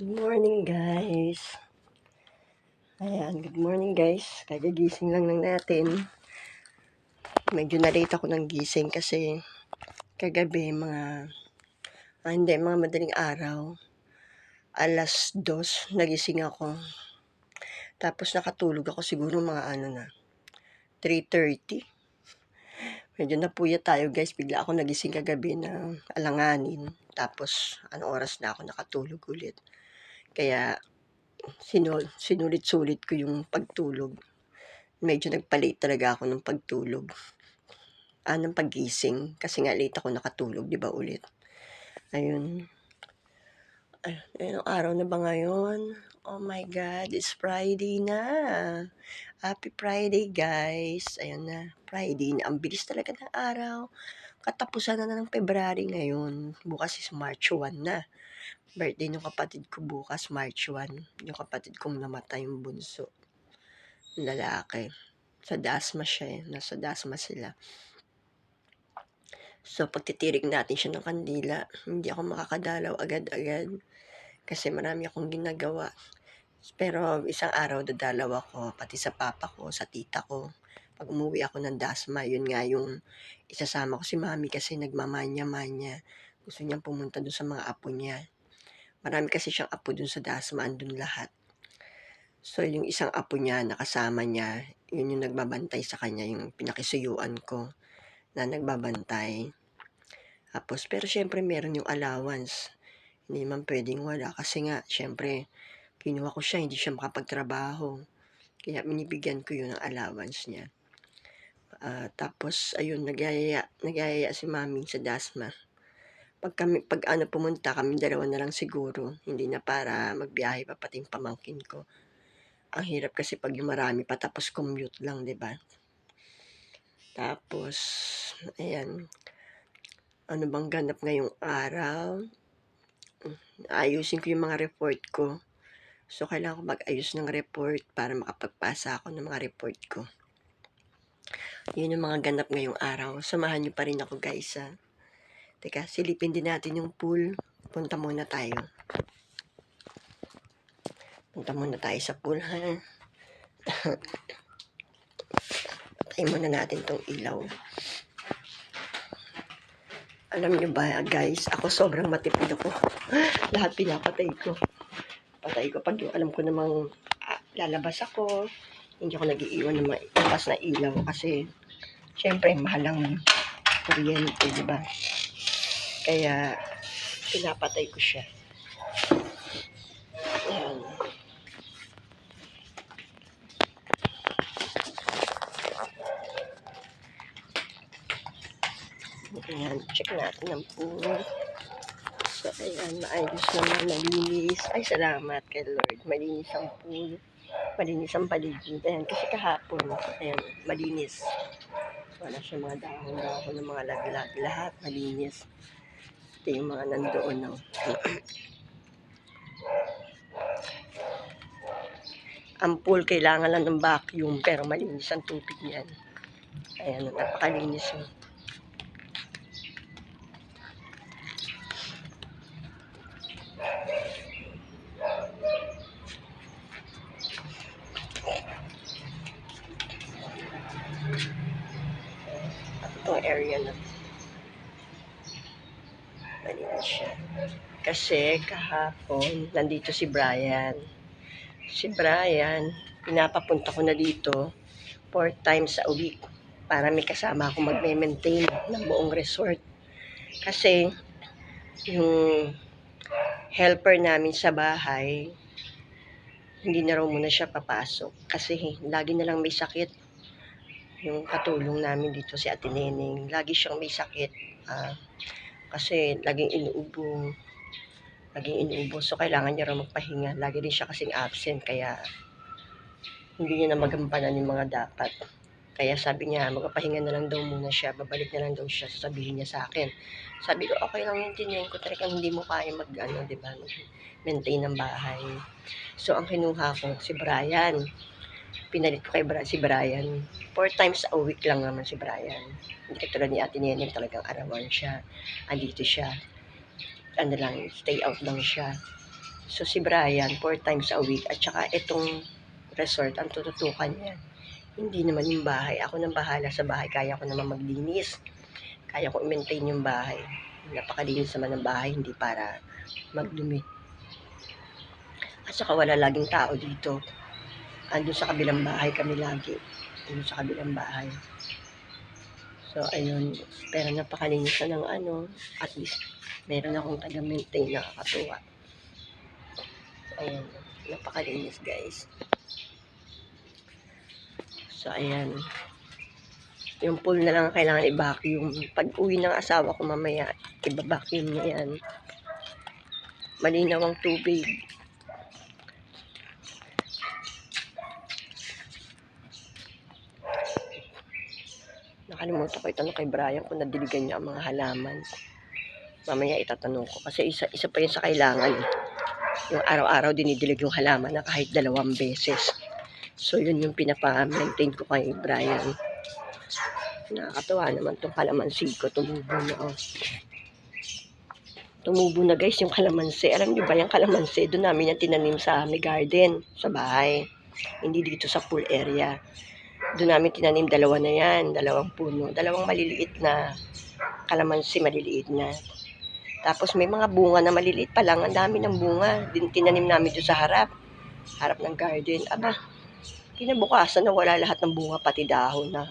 Good morning, guys. Ayan, good morning, guys. Kagagising lang lang natin. Medyo na-late ako ng gising kasi kagabi, mga, ah, hindi, mga madaling araw. Alas dos, nagising ako. Tapos nakatulog ako siguro mga ano na, 3.30. Medyo napuyat tayo, guys. Bigla ako nagising kagabi na alanganin. Tapos, ano oras na ako nakatulog ulit. Kaya, sinul sinulit-sulit ko yung pagtulog. Medyo nagpa-late talaga ako ng pagtulog. Ah, ng paggising. Kasi nga late ako nakatulog, di ba ulit? Ayun. Ay, anong araw na ba ngayon? Oh my God, it's Friday na. Happy Friday, guys. Ayun na, Friday na. Ang bilis talaga ng araw. Katapusan na ng February ngayon. Bukas is March 1 na. Birthday ng kapatid ko bukas, March 1. Yung kapatid kong namatay yung bunso. Lalaki. Sa Dasma siya eh. Nasa Dasma sila. So, pagtitirik natin siya ng kandila, hindi ako makakadalaw agad-agad. Kasi marami akong ginagawa. Pero isang araw dadalaw ako, pati sa papa ko, sa tita ko. Pag umuwi ako ng Dasma, yun nga yung isasama ko si mami kasi nagmamanya-manya. Gusto niyang pumunta doon sa mga apo niya. Marami kasi siyang apo dun sa Dasma, andun lahat. So, yung isang apo niya, nakasama niya, yun yung nagbabantay sa kanya, yung pinakisuyuan ko na nagbabantay. Tapos, pero syempre meron yung allowance. Hindi man pwedeng wala kasi nga, syempre, kinuha ko siya, hindi siya makapagtrabaho. Kaya binibigyan ko yun ng allowance niya. Ah, tapos, ayun, nagyayaya, nagyayaya si mami sa Dasma. Pag kami pag ano pumunta kami dalawa na lang siguro. Hindi na para magbiyahe pa pati yung pamangkin ko. Ang hirap kasi pag yung marami pa tapos commute lang 'di ba? Tapos ayan. Ano bang ganap ngayong araw ayusin ko yung mga report ko So, kailangan ko mag-ayos ng report para makapagpasa ako ng mga report ko. Yun yung mga ganap ngayong araw. Samahan niyo pa rin ako guys ha. Teka, silipin din natin yung pool. Punta muna tayo. Punta muna tayo sa pool ha. Patay muna natin tong ilaw. Alam niyo ba guys, ako sobrang matipid ako. Lahat pinapatay ko. Patay ko pag yung alam ko namang ah, lalabas ako. Hindi ako nag-iiwan ng maipas na ilaw kasi syempre mahal ang kuryente, di ba? Kaya pinapatay ko siya. Ayan. Ayan, check natin ang pool. So, ayan, maayos naman, malinis. Ay, salamat kay Lord. Malinis ang pool. Malinis ang paligid. Ayan, kasi kahapon, ayan, malinis. Wala siya mga dahon-dahon ng mga laglag. Lahat malinis. Ito yung mga nandoon. No? ang pool kailangan lang ng vacuum pero malinis ang tubig niyan. Ayan, napakalinis yun. Area na to. Malinis siya. Kasi kahapon, nandito si Brian. Si Brian, pinapapunta ko na dito four times a week para may kasama ako magme-maintain ng buong resort. Kasi yung helper namin sa bahay, hindi na raw muna siya papasok. Kasi lagi na lang may sakit. Yung katulong namin dito si Ate Neneng, lagi siyang may sakit. Ah, kasi laging inuubo. Laging inuubo. So, kailangan niya raw magpahinga. Lagi din siya kasing absent. Kaya, hindi niya na magampanan yung mga dapat. Kaya sabi niya, magpapahinga na lang daw muna siya. Babalik na lang daw siya. Sasabihin niya sa akin. Sabi ko, okay lang yung tinayin ko. Talagang hindi mo kaya mag, ano, di ba? Maintain ng bahay. So, ang kinuha ko, si Brian. Pinalit ko kay Bra si Brian. Four times a week lang naman si Brian. Hindi katulad ni Ate Neneng talagang arawan siya. Andito siya. Ano lang, stay out lang siya. So, si Brian, four times a week. At saka, itong resort, ang tututukan niya. Hindi naman yung bahay. Ako nang bahala sa bahay. Kaya ko naman maglinis. Kaya ko i-maintain yung bahay. Napakalinis naman ng bahay, hindi para magdumi. At saka wala laging tao dito. Andun sa kabilang bahay kami lagi. Andun sa kabilang bahay. So, ayun. Pero napakalinis na ng ano. At least, meron akong taga-maintain na kakatuwa. Ayan. Napakalinis, guys. So, ayan. Yung pool na lang ang kailangan i-vacuum. Pag uwi ng asawa ko mamaya, i-vacuum niya yan. Malinaw ang tubig. Nakalimutan ko itanong kay Brian kung nadiligan niya ang mga halaman. Mamaya itatanong ko. Kasi isa, isa pa yun sa kailangan. eh. Yung araw-araw dinidilig yung halaman na kahit dalawang beses. So yun yung pinapa-maintain ko kay Brian. Nakakatawa naman tong kalamansi ko. Tumubo na oh. Tumubo na guys yung kalamansi. Alam niyo ba yung kalamansi? Doon namin yung tinanim sa may garden. Sa bahay. Hindi dito sa pool area. Doon namin tinanim dalawa na yan. Dalawang puno. Dalawang maliliit na kalamansi. Maliliit na. Tapos may mga bunga na maliliit pa lang. Ang dami ng bunga. Din tinanim namin doon sa harap. Harap ng garden. Aba, kinabukasan na wala lahat ng bunga pati dahon na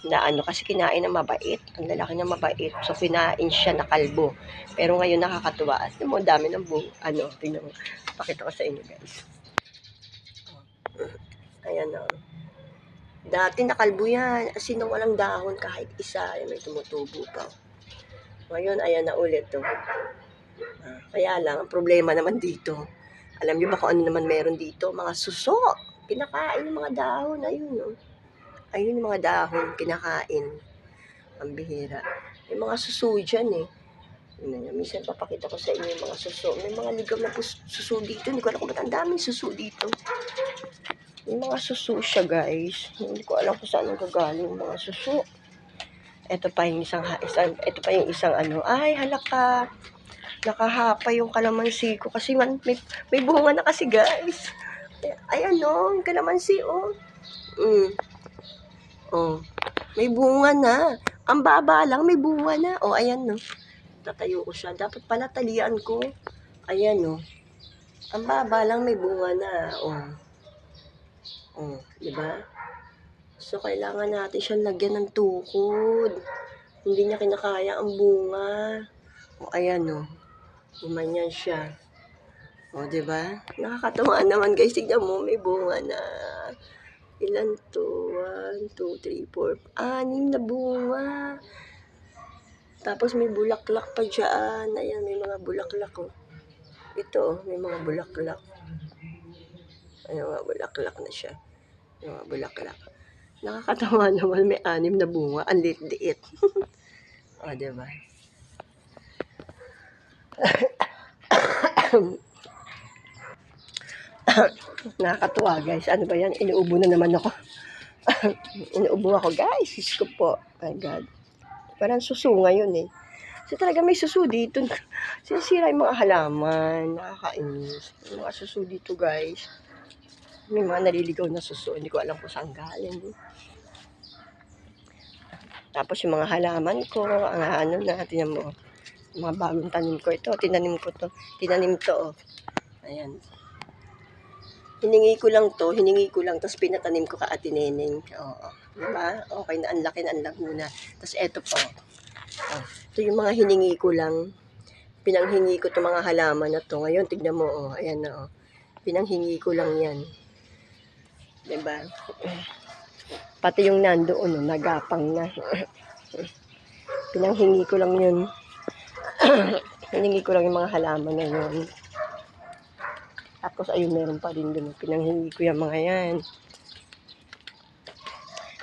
na ano kasi kinain na mabait. Ang lalaki na mabait. So kinain siya na kalbo. Pero ngayon nakakatuwa. At mo dami ng bu ano, tingnan. Pakita ko sa inyo guys. Ayan na. Dati nakalbo yan. As in, walang dahon kahit isa. Ay, may tumutubo pa. Ngayon, ayan na ulit to. Ah, kaya lang, ang problema naman dito. Alam niyo ba kung ano naman meron dito? Mga suso. Pinakain yung mga dahon. Ayun, no? Ayun yung mga dahon, kinakain. Ang bihira. May mga suso dyan, eh. Yun minsan papakita ko sa inyo yung mga suso. May mga ligaw na suso dito. Hindi ko alam kung ba't ang daming suso dito. May mga suso siya, guys. Hindi ko alam kung saan ang gagaling yung mga suso. Ito pa yung isang, isang ito pa yung isang ano. Ay, halaka. Nakahapa yung kalamansi ko kasi man, may, may bunga na kasi, guys. Ay, ano, yung kalamansi, oh. Mm. Oh. May bunga na. Ang baba lang, may bunga na. Oh, ayan, no. Tatayo ko siya. Dapat pala talian ko. Ayan, no. Ang baba lang, may bunga na. Oh. Oh, di ba? So, kailangan natin siyang lagyan ng tukod. Hindi niya kinakaya ang bunga. O, ayan, no. Gumanyan siya. O, di ba? Nakakatawa naman, guys. Tignan mo, may bunga na. Ilan to? One, two, three, four. Anim na bunga. Tapos may bulaklak pa dyan. Ayan, may mga bulaklak, oh. Ito, oh, may mga bulaklak. May mga bulaklak na siya. May mga bulaklak. Nakakatawa naman, may anim na bunga. Ang liit-liit. o, diba? Nakakatuwa, guys. Ano ba yan? Inuubo na naman ako. Inuubo ako, guys. Diyos ko po. My God. Parang suso ngayon eh. Kasi talaga may suso dito. Sinisira yung mga halaman. Nakakainis. Yung mga suso dito, guys. May mga naliligaw na suso. Hindi ko alam kung saan galing. Tapos yung mga halaman ko, ang ano na, tinan mo. Mga bagong tanim ko. Ito, tinanim ko to. Tinanim to, oh. Ayan. Hiningi ko lang to, hiningi ko lang, tapos pinatanim ko ka Ate Neneng. Oo. Diba? Okay na, ang laki na, ang laguna. Tapos eto po. Oh. Ito yung mga hiningi ko lang. Pinanghingi ko to mga halaman na to. Ngayon, tignan mo, oh. Ayan na, oh. Pinanghingi ko lang yan. Diba? Pati yung nandoon, oh, nagapang na. Pinanghingi ko lang yun. Hiningi ko lang yung mga halaman na yun. Tapos ayun, meron pa rin dun. Pinanghingi ko yung mga yan.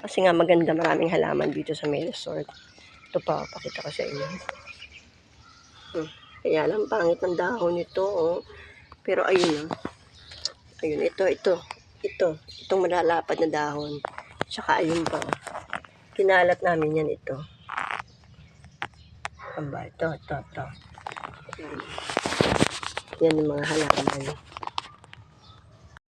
Kasi nga maganda maraming halaman dito sa may resort. Ito pa, pakita ko sa inyo. Hmm. Kaya lang, pangit ng dahon nito. Oh. Pero ayun na. Ayun, ito, ito. Ito. Itong malalapad na dahon. Tsaka ayun pa. Kinalat namin yan ito. Aba, ito, ito, ito. Yan. Yan yung mga halaman.